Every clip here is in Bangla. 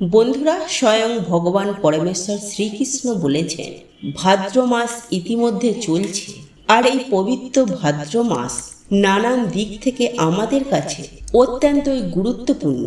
বন্ধুরা, স্বয়ং ভগবান পরমেশ্বর শ্রীকৃষ্ণ বলেছেন, ভাদ্র মাস ইতিমধ্যে চলছে, আর এই পবিত্র ভাদ্র মাস নানান দিক থেকে আমাদের কাছে অত্যন্তই গুরুত্বপূর্ণ।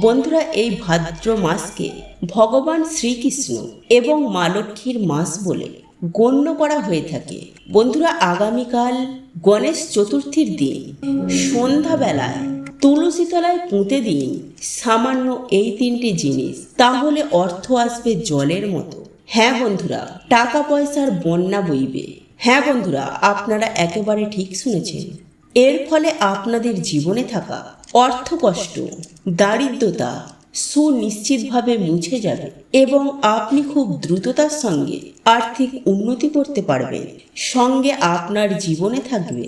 বন্ধুরা, এই ভাদ্র মাসকে ভগবান শ্রীকৃষ্ণ এবং মা লক্ষ্মীর মাস বলে গণ্য করা হয়ে থাকে। বন্ধুরা, আগামীকাল গণেশ চতুর্থীর দিন সন্ধ্যাবেলায় তুলসী তলায় পুঁতে দিন সামান্য এই তিনটি জিনিস, তাহলে অর্থ আসবে জলের মতো। হ্যাঁ বন্ধুরা, টাকা পয়সার বন্যা বইবে। হ্যাঁ বন্ধুরা, আপনারা একেবারে ঠিক শুনেছেন। এর ফলে আপনাদের জীবনে থাকা অর্থ কষ্ট, দারিদ্রতা সুনিশ্চিতভাবে মুছে যাবে এবং আপনি খুব দ্রুততার সঙ্গে আর্থিক উন্নতি করতে পারবেন। সঙ্গে আপনার জীবনে থাকবে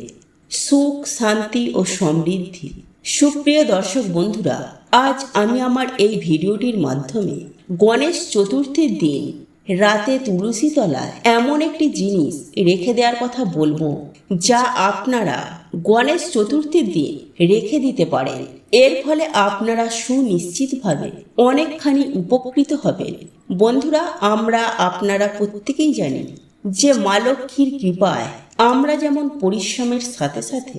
সুখ, শান্তি ও সমৃদ্ধি। সুপ্রিয় দর্শক বন্ধুরা, আজ আমি আমার এই ভিডিওটির মাধ্যমে গণেশ চতুর্থীর দিন রাতে তুলসী তলায় এমন একটি জিনিস রেখে দেওয়ার কথা বলব, যা আপনারা গণেশ চতুর্থীর দিন রেখে দিতে পারেন। এর ফলে আপনারা সুনিশ্চিতভাবে অনেকখানি উপকৃত হবেন। বন্ধুরা, আমরা আপনারা প্রত্যেকেই জানি যে মা লক্ষ্মীর কৃপায় আমরা যেমন পরিশ্রমের সাথে সাথে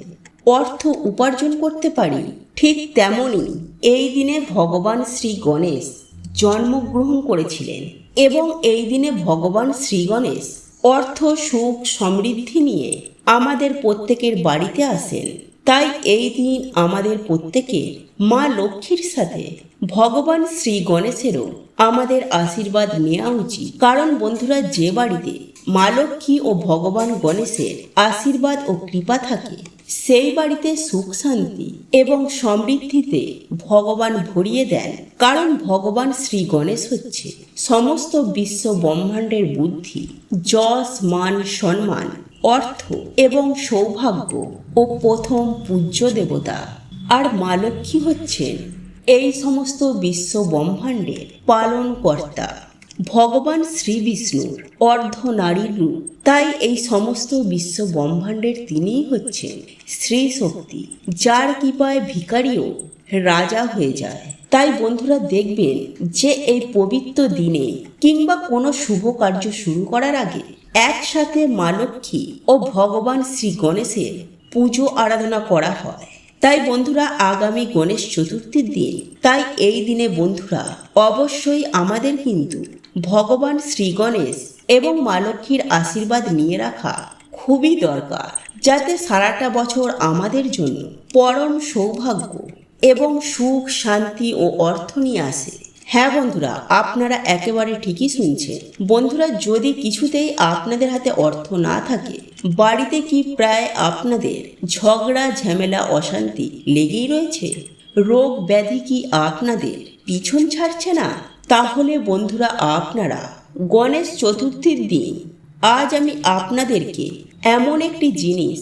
অর্থ উপার্জন করতে পারি, ঠিক তেমনই এই দিনে ভগবান শ্রী গণেশ জন্মগ্রহণ করেছিলেন এবং এই দিনে ভগবান শ্রী গণেশ অর্থ, সুখ, সমৃদ্ধি নিয়ে আমাদের প্রত্যেকের বাড়িতে আসেন। তাই এই দিন আমাদের প্রত্যেকের মা লক্ষ্মীর সাথে ভগবান শ্রী গণেশেরও আমাদের আশীর্বাদ নেওয়া উচিত। কারণ বন্ধুরা, যে বাড়িতে মা লক্ষ্মী ও ভগবান গণেশের আশীর্বাদ ও কৃপা থাকে সেই বাড়িতে সুখ শান্তি এবং সমৃদ্ধিতে ভগবান ভরিয়ে দেন। কারণ ভগবান শ্রী গণেশ হচ্ছে সমস্ত বিশ্ব ব্রহ্মাণ্ডের বুদ্ধি, যশ, মান, সম্মান, অর্থ এবং সৌভাগ্য ও প্রথম পূজ্য দেবতা। আর মা লক্ষ্মী হচ্ছেন এই সমস্ত বিশ্ব ব্রহ্মাণ্ডের পালন কর্তা ভগবান শ্রী বিষ্ণুর অর্ধ নারীর রূপ। তাই এই সমস্ত বিশ্ব ব্রহ্মাণ্ডের তিনিই হচ্ছেন শ্রী শক্তি যার কৃপায় ভিকারিও রাজা হয়ে যায়। তাই বন্ধুরা দেখবেন যে এই পবিত্র দিনে কিংবা কোনো শুভ কার্য শুরু করার আগে একসাথে মা লক্ষ্মী ও ভগবান শ্রী গণেশের পুজো আরাধনা করা হয়। তাই বন্ধুরা আগামী গণেশ চতুর্থীর দিন, তাই এই দিনে বন্ধুরা অবশ্যই আমাদের কিন্তু ভগবান শ্রী গণেশ এবং মা লক্ষ্মীর আশীর্বাদ নিয়ে রাখা খুবই দরকার, যাতে সারাটা বছর আমাদের জন্য পরম সৌভাগ্য এবং সুখ, শান্তি ও অর্থ নিয়ে আসে। হ্যাঁ বন্ধুরা, আপনারা একেবারে ঠিকই শুনছেন। বন্ধুরা, যদি কিছুতেই আপনাদের হাতে অর্থ না থাকে, বাড়িতে কি প্রায় আপনাদের ঝগড়া, ঝামেলা, অশান্তি লেগেই রয়েছে? রোগ ব্যাধি কি আপনাদের পিছন ছাড়ছে না? তাহলে বন্ধুরা আপনারা গণেশ চতুর্থীর দিন আজ আমি আপনাদেরকে এমন একটি জিনিস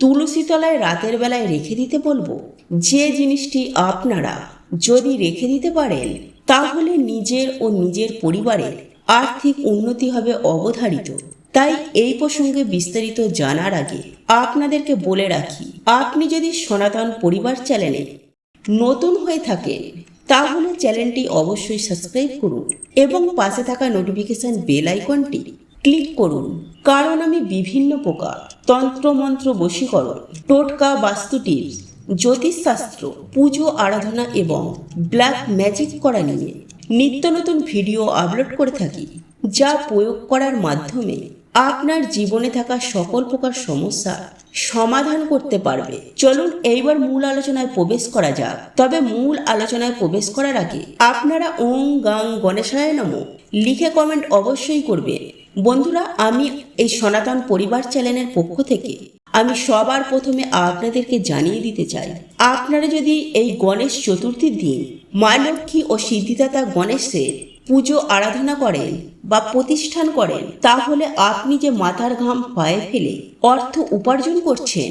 তুলসী তলায় রাতের বেলায় রেখে দিতে বলব। যে জিনিসটি আপনারা যদি রেখে দিতে পারেন, তাহলে নিজের ও নিজের পরিবারের আর্থিক উন্নতি হবে অবধারিত। তাই এই প্রসঙ্গে বিস্তারিত জানার আগে আপনাদেরকে বলে রাখি, আপনি যদি সনাতন পরিবার চ্যানেলে নতুন হয়ে থাকেন তাহলে চ্যানেলটি অবশ্যই সাবস্ক্রাইব করুন এবং পাশে থাকা নোটিফিকেশন বেল আইকনটি ক্লিক করুন। কারণ আমি বিভিন্ন প্রকার তন্ত্রমন্ত্র বশীকরণ, টোটকা বাস্তু টিপস, জ্যোতিষশাস্ত্র, পুজো আরাধনা এবং ব্ল্যাক ম্যাজিক করা নিয়ে নিত্য নতুন ভিডিও আপলোড করে থাকি, যা প্রয়োগ করার মাধ্যমে আপনার জীবনে থাকা সকল প্রকার সমস্যা সমাধান করতে পারবে। চলুন এইবার মূল আলোচনায় প্রবেশ করা যাক। তবে মূল আলোচনায় প্রবেশ করার আগে আপনারা ওং গাং গণেশায় নম লিখে কমেন্ট অবশ্যই করবেন। বন্ধুরা, আমি এই সনাতন পরিবার চ্যানেলের পক্ষ থেকে আমি সবার প্রথমে আপনাদেরকে জানিয়ে দিতে চাই, আপনারা যদি এই গণেশ চতুর্থীর দিন মা লক্ষ্মী ও সিদ্ধিদাতা গণেশের পুজো আরাধনা করেন বা প্রতিষ্ঠান করেন, তাহলে আপনি যে মাথার ঘাম পায়ে ফেলে অর্থ উপার্জন করছেন,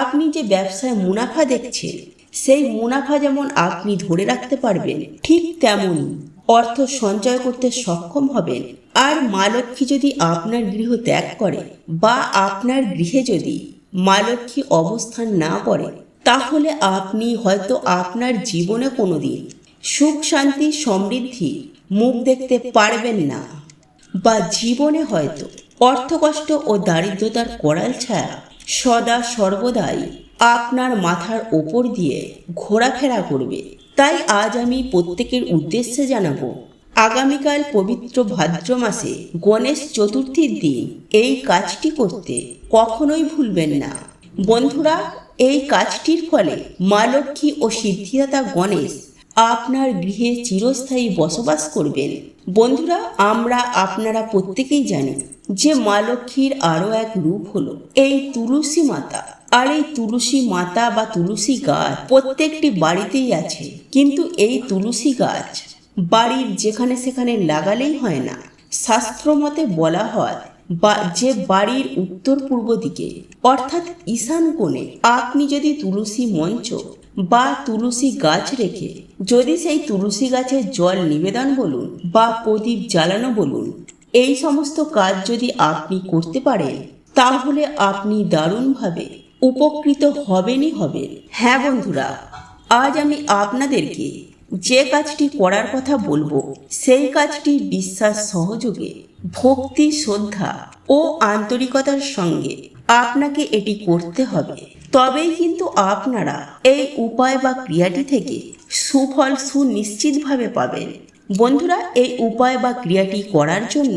আপনি যে ব্যবসায় মুনাফা দেখছেন, সেই মুনাফা যেমন আপনি ধরে রাখতে পারবেন, ঠিক তেমনই অর্থ সঞ্চয় করতে সক্ষম হবেন। আর মা লক্ষ্মী যদি আপনার গৃহ ত্যাগ করে বা আপনার গৃহে যদি মা লক্ষ্মী অবস্থান না করে, তাহলে আপনি হয়তো আপনার জীবনে কোনোদিন সুখ, শান্তি, সমৃদ্ধি মুখ দেখতে পারবেন না। বা জীবনে হয়তো অর্থকষ্ট ও দারিদ্রতার করাল ছায়া সদা সর্বদাই আপনার মাথার ওপর দিয়ে ঘোরাফেরা করবে। তাই আজ আমি প্রত্যেকের উদ্দেশ্যে জানাব, আগামীকাল পবিত্র ভাদ্র মাসে গণেশ চতুর্থীর দিন এই কাজটি করতে কখনোই ভুলবেন না। বন্ধুরা, এই কাজটির ফলে মা লক্ষ্মী ও সিদ্ধিদাতা গণেশ আপনার গৃহে চিরস্থায়ী বসবাস করবেন। বন্ধুরা, আমরা আপনারা প্রত্যেকেই জানি যে মা লক্ষ্মীর আরও এক রূপ হলো, এই তুলসী মাতা। আর এই তুলসী মাতা বা তুলসী গাছ প্রত্যেকটি বাড়িতেই আছে। কিন্তু এই তুলসী গাছ বাড়ির যেখানে সেখানে লাগালেই হয় না। শাস্ত্র মতে বলা হয়, বা যে বাড়ির উত্তর পূর্ব দিকে, অর্থাৎ ঈশান কোণে, আপনি যদি তুলসী মঞ্চ বা তুলসী গাছ রেখে যদি সেই তুলসী গাছের জল নিবেদন বলুন বা প্রদীপ জ্বালানো বলুন, এই সমস্ত কাজ যদি আপনি করতে পারেন, তাহলে আপনি দারুণভাবে উপকৃত হবেনই হবেন। হ্যাঁ বন্ধুরা, আজ আমি আপনাদেরকে যে কাজটি করার কথা বলব, সেই কাজটি বিশ্বাস সহযোগে, ভক্তি, শ্রদ্ধা ও আন্তরিকতার সঙ্গে আপনাকে এটি করতে হবে। তবেই কিন্তু আপনারা এই উপায় বা ক্রিয়াটি থেকে সুফল সুনিশ্চিতভাবে পাবেন। বন্ধুরা, এই উপায় বা ক্রিয়াটি করার জন্য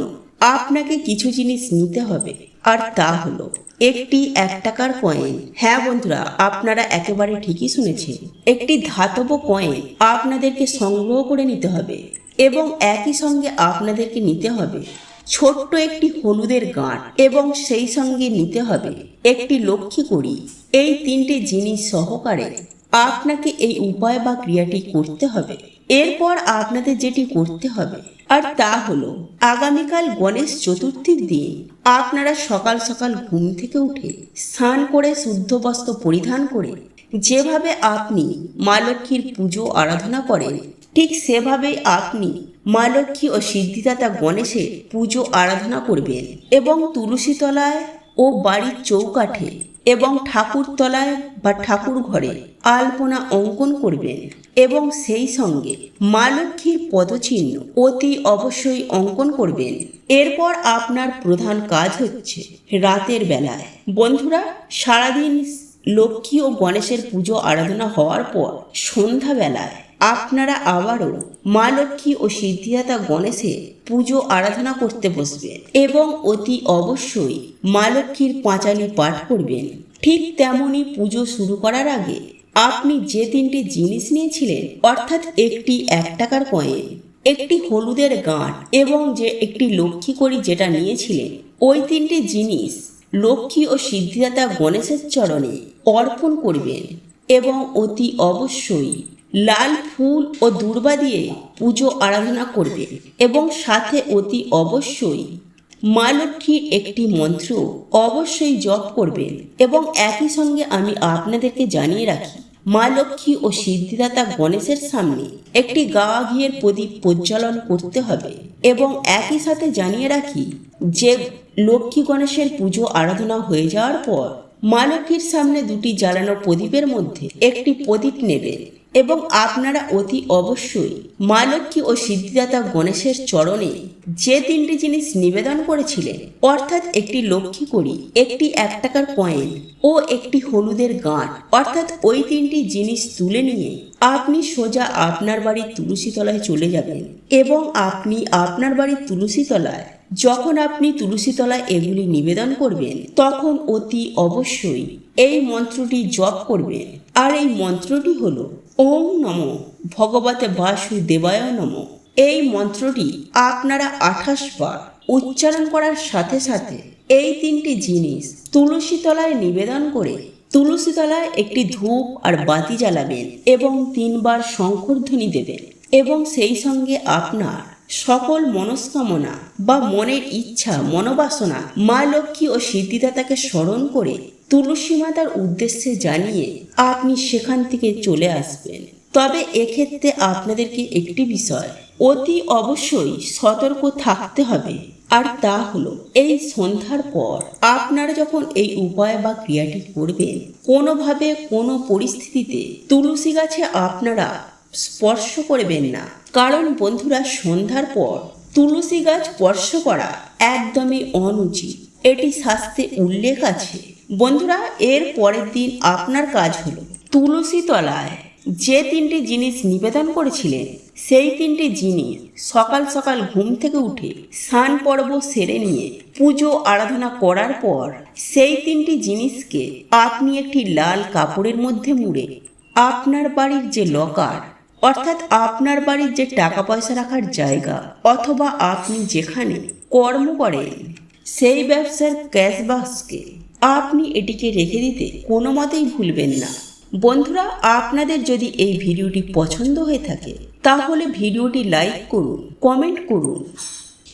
আপনাকে কিছু জিনিস নিতে হবে, আর তা হলো একটি এক টাকার কয়েন হ্যাঁ বন্ধুরা, আপনারা একেবারে ঠিকই শুনেছেন, একটি ধাতব কয়েন আপনাদেরকে সংগ্রহ করে নিতে হবে এবং একই সঙ্গে আপনাদেরকে নিতে হবে ছোট্ট একটি হলুদের গাঁট এবং সেই সঙ্গে নিতে হবে একটি লক্ষ্মী করি এই তিনটে জিনিস সহকারে আপনাকে এই উপায় বা ক্রিয়াটি করতে হবে। এরপর আপনাদের যেটি করতে হবে, আর তা হলো, আগামীকাল গণেশ চতুর্থীর দিন আপনারা সকাল সকাল ঘুম থেকে উঠে স্নান করে শুদ্ধ বস্ত্র পরিধান করে যেভাবে আপনি মা লক্ষ্মীর পুজো, আরাধনা করেন ঠিক সেভাবেই আপনি মা লক্ষ্মী ও সিদ্ধিদাতা গণেশের পুজো আরাধনা করবেন এবং তুলসী তলায় ও বাড়ির চৌকাঠে এবং ঠাকুর তলায় বা ঠাকুর ঘরে আলপনা অঙ্কন করবেন এবং সেই সঙ্গে মা লক্ষ্মীর পদচিহ্ন অতি অবশ্যই অঙ্কন করবেন। এরপর আপনার প্রধান কাজ হচ্ছে রাতের বেলায়। বন্ধুরা, সারাদিন লক্ষ্মী ও গণেশের পুজো আরাধনা হওয়ার পর সন্ধ্যাবেলায় আপনারা আবারও মা লক্ষ্মী ও সিদ্ধিদাতা গণেশের পুজো আরাধনা করতে বসবেন এবং অতি অবশ্যই মা লক্ষ্মীর পাঁচালি পাঠ করবেন। ঠিক তেমনই পুজো শুরু করার আগে আপনি যে তিনটি জিনিস নিয়েছিলেন, অর্থাৎ একটি এক টাকার কয়েন, একটি হলুদের গাঁট এবং যে একটি লক্ষ্মী করি যেটা নিয়েছিলেন, ওই তিনটি জিনিস লক্ষ্মী ও সিদ্ধিদাতা গণেশের চরণে অর্পণ করবেন এবং অতি অবশ্যই লাল ফুল ও দূর্বা দিয়ে পুজো আরাধনা করবেন এবং সাথে অতি অবশ্যই মা লক্ষ্মীর একটি মন্ত্র অবশ্যই জপ করবেন এবং একই সঙ্গে আমি আপনাদেরকে জানিয়ে রাখি, মা লক্ষ্মী ও সিদ্ধিদাতা গণেশের সামনে একটি গাওয়া ঘিয়ের প্রদীপ প্রজ্বলন করতে হবে এবং একই সাথে জানিয়ে রাখি যে লক্ষ্মী গণেশের পুজো আরাধনা হয়ে যাওয়ার পর মা লক্ষ্মীর সামনে দুটি জ্বালানো প্রদীপের মধ্যে একটি প্রদীপ নেবেন। এবং আপনারা অতি অবশ্যই মা লক্ষ্মী ও সিদ্ধিদাতা গণেশের চরণে যে তিনটি জিনিস নিবেদন করেছিলেন, অর্থাৎ একটি লক্ষ্মী করি একটি এক টাকার কয়েন ও একটি হলুদের গাঁট, অর্থাৎ ওই তিনটি জিনিস তুলে নিয়ে আপনি সোজা আপনার বাড়ির তুলসী তলায় চলে যাবেন এবং আপনি আপনার বাড়ির তুলসী তলায় যখন আপনি তুলসী তলায় এগুলি নিবেদন করবেন, তখন অতি অবশ্যই এই মন্ত্রটি জপ করবেন। আর এই মন্ত্রটি হল, ওম নম ভগবতে বাসুদেবায় নম। এই মন্ত্রটি আপনারা আঠাশ বার উচ্চারণ করার সাথে সাথে এই তিনটি জিনিস তুলসী তলায় নিবেদন করে তুলসী তলায় একটি ধূপ আর বাতি জ্বালাবেন এবং তিনবার শঙ্করধ্বনি দেবেন এবং সেই সঙ্গে আপনার সকল মনস্কামনা বা মনের ইচ্ছা, মনোবাসনা মা লক্ষ্মী ও সিদ্ধিদাতাকে স্মরণ করে তুলসী মাতার উদ্দেশ্যে জানিয়ে আপনি সেখান থেকে চলে আসবেন। তবে এক্ষেত্রে আপনাদেরকে একটি বিষয়, অতি অবশ্যই সতর্ক থাকতে হবে। আর তা হলো, এই সন্ধ্যার পর আপনারা যখন এই উপায় বা ক্রিয়াটি করবেন, কোনোভাবে কোনো পরিস্থিতিতে তুলসী গাছে আপনারা স্পর্শ করবেন না। কারণ বন্ধুরা, সন্ধ্যার পর তুলসী গাছ স্পর্শ করা একদমই অনুচিত। এটি শাস্ত্রে উল্লেখ আছে। বন্ধুরা, এর পরের দিন আপনার কাজ হলো তুলসী তলায় যে তিনটি জিনিস নিবেদন করেছিলেন, সেই তিনটি জিনিস সকাল সকাল ঘুম থেকে উঠে স্নান পর্ব সেরে নিয়ে পুজো আরাধনা করার পর সেই তিনটি জিনিসকে আপনি একটি লাল কাপড়ের মধ্যে মুড়ে আপনার বাড়ির যে লকার অর্থাৎ আপনার বাড়ির যে টাকা পয়সা রাখার জায়গা, অথবা আপনি যেখানে কর্ম করেন, সেই ব্যবসার ক্যাশ বাক্সকে আপনি এটিকে রেখে দিতে কোনো মতেই ভুলবেন না। বন্ধুরা, আপনাদের যদি এই ভিডিওটি পছন্দ হয়ে থাকে, তাহলে ভিডিওটি লাইক করুন, কমেন্ট করুন।